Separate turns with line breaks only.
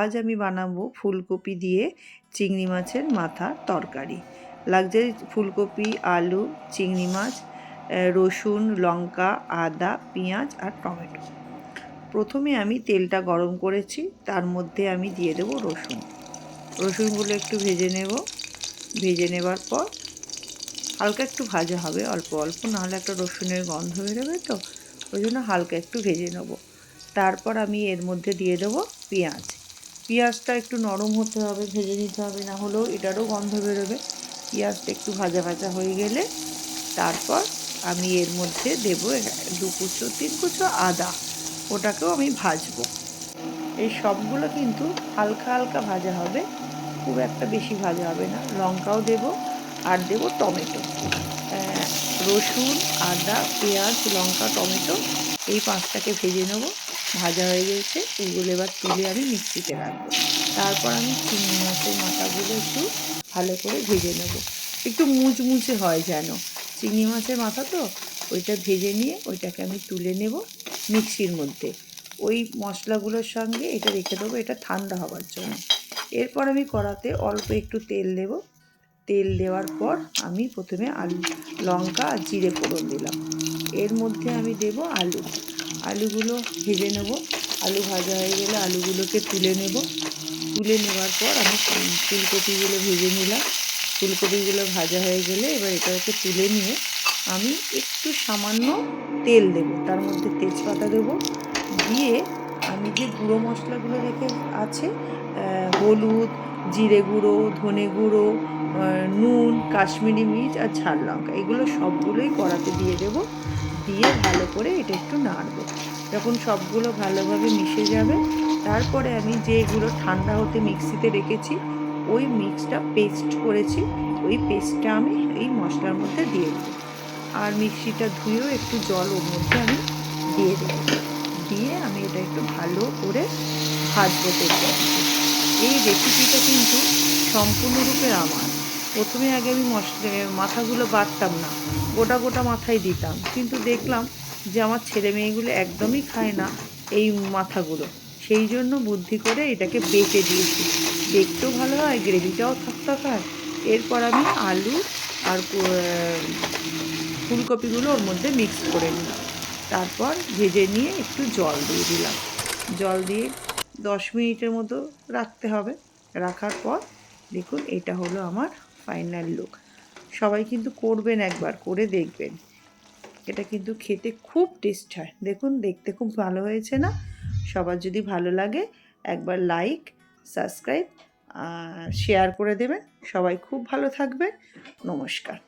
আজ আমি বানাবো ফুলকপি দিয়ে চিংড়ি মাছের মাথা তরকারি। লাগছে ফুলকপি, আলু, চিংড়ি মাছ রসুন, লঙ্কা, আদা, পেঁয়াজ আর টমেটো। প্রথমে আমি তেলটা গরম করেছি, তার মধ্যে আমি দিয়ে দেবো রসুন। রসুনগুলো একটু ভেজে নেব। ভেজে নেবার পর হালকা একটু ভাজা হবে, অল্প অল্প, নাহলে একটা রসুনের গন্ধ বেরোবে তো, ওই জন্য হালকা একটু ভেজে নেব। তারপর আমি এর মধ্যে দিয়ে দেবো পেঁয়াজ। পেঁয়াজটা একটু নরম হতে হবে, ভেজে নিতে হবে, না হলেও এটারও গন্ধ বেরোবে। পেঁয়াজটা একটু ভাজা ভাজা হয়ে গেলে তারপর আমি এর মধ্যে দেবো দু কুচো, তিন কুচো আদা। ওটাকেও আমি ভাজবো। এই সবগুলো কিন্তু হালকা হালকা ভাজা হবে, খুব একটা বেশি ভাজা হবে না। লঙ্কাও দেব আর দেব টমেটো। রসুন, আদা, পেঁয়াজ, লঙ্কা, টমেটো এই পাঁচটাকে ভেজে নেব। ভাজা হয়ে গেছে, এগুলো এবার তুলে আমি মিক্সিতে রাখব। তারপর আমি চিংড়ি মাছের মাথাগুলো একটু ভালো করে ভেজে নেব। একটু মুচমুচে হয় যেন। চিংড়ি মাছের মাথা তো, ওইটা ভেজে নিয়ে ওইটাকে আমি তুলে নেব মিক্সির মধ্যে। ওই মশলাগুলোর সঙ্গে এটা রেখে দেবো, এটা ঠান্ডা হওয়ার জন্য। এরপর আমি কড়াতে অল্প একটু তেল দেব। তেল দেওয়ার পর আমি প্রথমে আলু, লঙ্কা আর জিরে ফোড়ন দিলাম। এর মধ্যে আমি দেব আলু। আলুগুলো ভেজে নেব। আলু ভাজা হয়ে গেলে আলুগুলোকে তুলে নেব। তুলে নেওয়ার পর আমি ফুলকপিগুলো ভেজে নিলাম। ফুলকপিগুলো ভাজা হয়ে গেলে এবার এটাকে তুলে নিয়ে আমি একটু সামান্য তেল দেব। তার মধ্যে তেজপাতা দেব। দিয়ে আমি যে গুঁড়ো মশলাগুলো রেখে আছে হলুদ, জিরে গুঁড়ো, ধনে গুঁড়ো নুন, কাশ্মীরি মির্চ আর ঝাল লঙ্কা। এগুলো সবগুলোই কড়াতে দিয়ে দেব। দিয়ে ভালো করে এটা একটু নাড়বো। যখন সবগুলো ভালোভাবে মিশে যাবে, তারপরে আমি যেগুলো ঠান্ডা হতে মিক্সিতে রেখেছি, ওই মিক্সটা পেস্ট করেছি। ওই পেস্টটা আমি এই মশলার মধ্যে দিয়ে দেবো। আর মিক্সিটা ধুয়েও একটু জল ওর মধ্যে আমি দিয়ে দেবো। দিয়ে আমি এটা একটু ভালো করে ভাজবো তেলটা। এই রেসিপিটা কিন্তু সম্পূর্ণরূপে আমার। প্রথমে আগে আমি মাথাগুলো বাটতাম না, গোটা গোটা মাথায় দিতাম। কিন্তু দেখলাম যে আমার ছেলে মেয়েগুলো একদমই খায় না এই মাথাগুলো। সেই জন্য বুদ্ধি করে এটাকে বেটে দিয়েছি। দেখতেও ভালো হয়, গ্রেভিটাও থাকতে হয়। এরপর আমি আলু আর ফুলকপিগুলো ওর মধ্যে মিক্স করে নিলাম। তারপর ভেজে নিয়ে একটু জল দিয়ে দিলাম। জল দিয়ে দশ মিনিটের মতো রাখতে হবে। রাখার পর দেখুন, এটা হলো আমার ফাইনাল লুক সবাই কিন্তু করবেন একবার, করে দেখবেন। এটা কিন্তু খেতে খুব টেস্ট হয়। দেখুন, দেখতে খুব ভালো হয়েছে না? সবার যদি ভালো লাগে, একবার লাইক সাবস্ক্রাইব আর শেয়ার করে দেবেন। সবাই খুব ভালো থাকবেন। নমস্কার।